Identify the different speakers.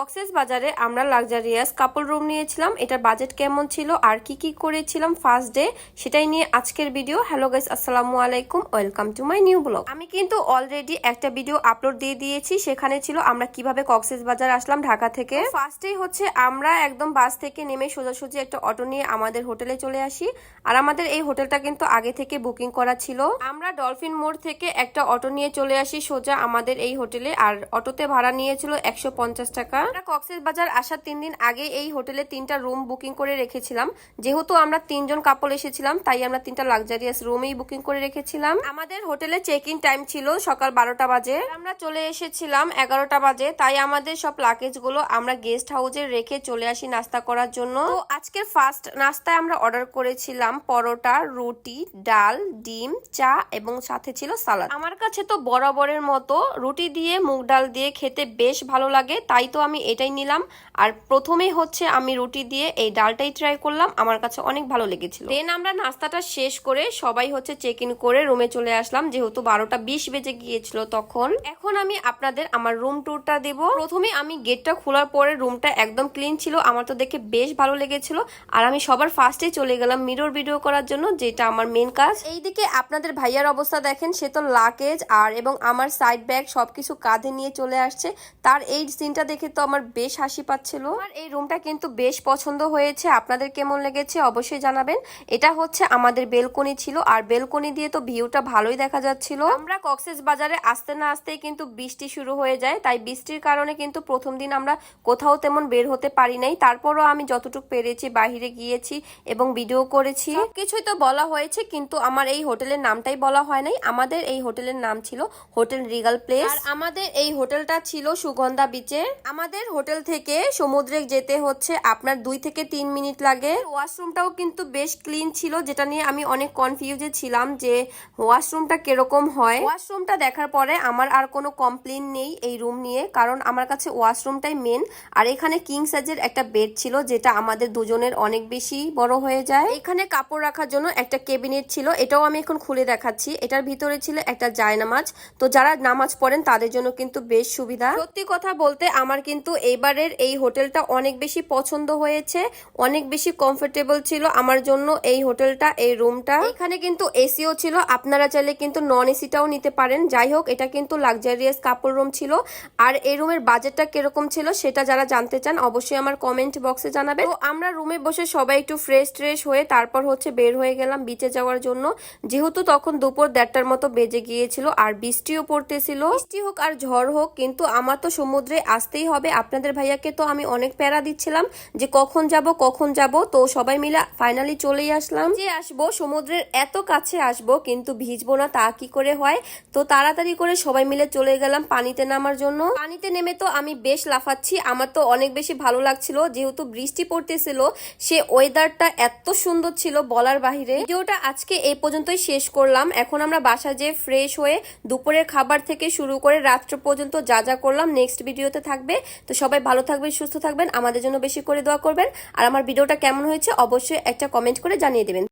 Speaker 1: কক্সেস বাজারে আমরা লাক্সারিয়াস কাপল রুম নিয়েছিলাম। এটার বাজেট কেমন ছিল আর কি কি করেছিলাম ফার্স্ট ডে সেটাই নিয়ে আজকের ভিডিও হ্যালো গাইস আসসালামু আলাইকুম। Welcome to my new blog আমি কিন্তু অলরেডি একটা ভিডিও আপলোড দিয়ে দিয়েছি। সেখানে ছিল আমরা কীভাবে কক্সেস বাজার আসলাম ঢাকা থেকে। ফার্স্টেই হচ্ছে আমরা একদম বাস থেকে নেমে সোজাসুজি একটা অটো নিয়ে আমাদের হোটেলে চলে আসি। আর আমাদের এই হোটেলটা কিন্তু আগে থেকে বুকিং করা ছিল। আমরা ডলফিন মোড় থেকে একটা অটো নিয়ে চলে আসি সোজা আমাদের এই হোটেলে। আর অটোতে ভাড়া নিয়েছিল একশো পঞ্চাশ টাকা। আমরা কক্সেস বাজার আসার তিন দিন আগে এই হোটেলে তিনটা রুম বুকিং করে রেখেছিলাম। যেহেতু আমরা তিনজন কাপল এসেছিলাম, তাই আমরা তিনটা লাক্সারিয়াস রুমেই বুকিং করে রেখেছিলাম। আমাদের হোটেলে চেক ইন টাইম ছিল সকাল বারোটা বাজে। আমরা চলে এসেছিলাম এগারোটা বাজে, তাই আমাদের সব লাকেজগুলো আমরা গেস্ট হাউসে রেখে চলে আসি নাস্তা করার জন্য। তো আজকের ফার্স্ট নাস্তায় আমরা অর্ডার করেছিলাম পরোটা, রুটি, ডাল, ডিম, চা এবং সাথে ছিল সালাদ আমার কাছে তো বরাবরের মতো রুটি দিয়ে, মুগ ডাল দিয়ে খেতে বেশ ভালো লাগে, তাই তো আমি এটাই নিলাম। আর প্রথমেই হচ্ছে আমি রুটি দিয়ে এই ডালটাই ট্রাই করলাম। আমার কাছে অনেক ভালো লেগেছিল। দেন আমরা নাস্তাটা শেষ করে সবাই হচ্ছে চেক ইন করে রুমে চলে আসলাম। যেহেতু বারোটা বিশ বেজে গিয়েছিল তখন। এখন আমি আপনাদের আমার রুম ট্যুরটা দেব। প্রথমে আমি গেটটা খোলার পরে রুমটা একদম ক্লিন ছিল। আমার তো দেখে বেশ ভালো লেগেছিল। আর আমি সবার ফার্স্টে চলে গেলাম মিরর ভিডিও করার জন্য, যেটা আমার মেন কাজ। এইদিকে আপনাদের ভাইয়ার অবস্থা দেখেন, সে তো লাকেজ আর এবং আমার সাইড ব্যাগ সবকিছু কাঁধে নিয়ে চলে আসছে। তার এই সিনটা দেখে তো আমার বেশ হাসি পাচ্ছিল। আর এই রুমটা কিন্তু বেশ পছন্দ হয়েছে। আপনাদের কেমন লেগেছে অবশ্যই জানাবেন। এটা হচ্ছে আমাদের বেলকনি ছিল। আর বেলকনি দিয়ে তো ভিউটা ভালোই দেখা যাচ্ছিল। আমরা কক্সেস বাজারে আসতে না আসতেই কিন্তু বৃষ্টি শুরু হয়ে যায়। তাই বৃষ্টির কারণে কিন্তু প্রথম দিন আমরা কোথাও তেমন বের হতে পারি নাই। তারপরও আমি যতটুকু পেরেছি বাহিরে গিয়েছি এবং ভিডিও করেছি। কিছুই তো বলা হয়েছে, কিন্তু আমার এই হোটেলের নামটাই বলা হয় নাই। আমাদের এই হোটেলের নাম ছিল হোটেল রিগাল প্লেস। আর আমাদের এই হোটেলটা ছিল সুগন্ধা বিচে আমাদের হোটেল থেকে সমুদ্রে যেতে হচ্ছে। আপনার দুই থেকে তিন মিনিট লাগে। ওয়াশরুমটাও কিন্তু বেশ ক্লিন ছিল, যেটা নিয়ে আমি অনেক কনফিউজে ছিলাম যে ওয়াশরুমটা কীরকম হয়। ওয়াশরুমটা দেখার পরে আমার আর কোনো কমপ্লেন নেই এই রুম নিয়ে, কারণ আমার কাছে ওয়াশরুমটাই মেন আর এখানে কিং সাইজের একটা বেড ছিল, যেটা আমাদের দুজনের অনেক বেশি বড় হয়ে যায়। এখানে কাপড় রাখার জন্য একটা কেবিনেট ছিল, এটাও আমি এখন খুলে দেখাচ্ছি। এটার ভিতরে ছিল একটা জায়নামাজ। তো যারা নামাজ পড়েন, তাদের জন্য কিন্তু বেশ সুবিধা। সত্যি কথা বলতে, আমার কিন্তু এইবারের এই হোটেলটা অনেক বেশি পছন্দ হয়েছে, অনেক বেশি কমফোর্টেবল ছিল। আমার জন্য এই হোটেলটা, এই রুমটা এখানে কিন্তু এসিও ছিল। আপনারা চাইলে কিন্তু নন এসিটাও নিতে পারেন। যাই হোক, এটা কিন্তু লাক্সারিয়াস কাপড় রুম ছিল। আর এই রুমের বাজেটটা কীরকম ছিল সেটা যারা জানতে চান, অবশ্যই আমার কমেন্ট বক্সে জানাবেন। তো আমরা রুমে বসে সবাই একটু ফ্রেশ ট্রেশ হয়ে তারপর হচ্ছে বের হয়ে গেলাম বিচে যাওয়ার জন্য। যেহেতু তখন দুপুর দেড়টার মতো বেজে গিয়েছিল আর বৃষ্টিও পড়তেছিল। বৃষ্টি হোক আর ঝড় হোক, কিন্তু আমার তো সমুদ্রে আসতেই হবে। আপনাদের ভাইয়াকে তো আমি অনেক প্যারা দিচ্ছিলাম যে কখন যাব কখন যাব। তো সবাই মিলে ফাইনালি চলেই আসলাম। যে আসব, সমুদ্রের এত কাছে আসব, কিন্তু ভিজবো না, তা কি করে হয়? তো তাড়াতাড়ি করে সবাই মিলে চলে গেলাম পানিতে নামার জন্য। পানিতে নেমে তো আমি বেশ লাফাচ্ছি। আমার তো অনেক বেশি ভালো লাগছিল, যেহেতু বৃষ্টি পড়তেছিল, সে ওয়েদারটা এত সুন্দর ছিল বলার বাহিরে। ভিডিওটা আজকে এই পর্যন্তই শেষ করলাম। এখন আমরা বাসা যেয়ে ফ্রেশ হয়ে দুপুরের খাবার থেকে শুরু করে রাত্র পর্যন্ত যা যা করলাম নেক্সট ভিডিওতে থাকবে। তো সবাই ভালো থাকবেন, সুস্থ থাকবেন, আমাদের জন্য বেশি করে দোয়া করবেন। আর আমার ভিডিওটা কেমন হয়েছে অবশ্যই একটা কমেন্ট করে জানিয়ে দেবেন।